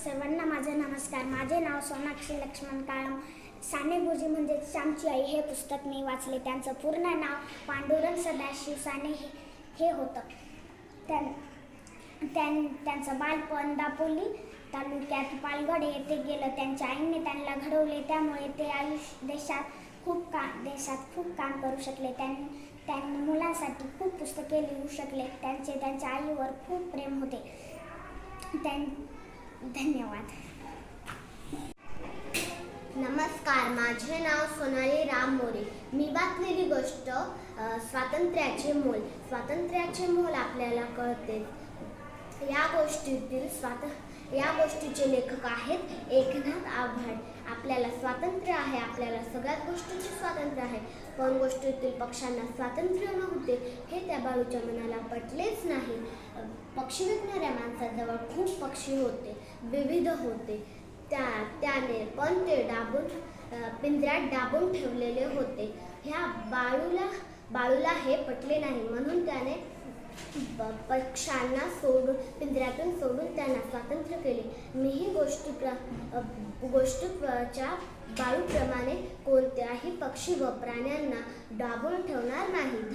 सर्वांना माझे नमस्कार. माझे नाव सोनाक्षी लक्ष्मण काळम. साने गुरुजी म्हणजेच श्यामची आई हे पुस्तक मी वाचले. त्यांचं पूर्ण नाव पांडुरंग सदाशिव साने हे हे होतं. त्यां त्यां त्यांचं बालपण दापोली तालुक्यात पालगड येथे गेलं. त्यांच्या आईने त्यांना घडवले. त्यामुळे ते आयुष्य देशात खूप का देशात खूप काम करू शकले. त्यां त्यांनी मुलांसाठी खूप पुस्तके लिहू शकले. त्यांचे त्यांच्या आईवर खूप प्रेम होते. त्यां धन्यवाद. नमस्कार माझे नाव सोनाली राम मोरे. मी वाचलेली गोष्ट स्वातंत्र्याचे मोल. स्वातंत्र्याचे मोल आपल्याला कळते. या गोष्टीतील स्वात या गोष्टीचे लेखक आहेत एकनाथ आव्हाड. आपल्याला स्वातंत्र्य आहे आपल्याला सगळ्याच गोष्टीचे स्वातंत्र्य आहे. पण गोष्टीतील पक्ष्यांना स्वातंत्र्य नव्हते हे त्या बाळूच्या मनाला पटलेच नाही. पक्षी विकणाऱ्या माणसाजवळ खूप पक्षी होते विविध होते. त्या त्याने पण ते डाबून पिंजऱ्यात डाबून ठेवलेले होते. ह्या बाळूला बाळूला हे पटले नाही म्हणून त्याने पक्षांना सोडून पिंजऱ्यातून सोडून त्यांना स्वातंत्र्य केले. मी ही गोष्टी प्र गोष्टीच्या बाळूप्रमाणे कोणत्याही पक्षी व प्राण्यांना डाबून ठेवणार नाही.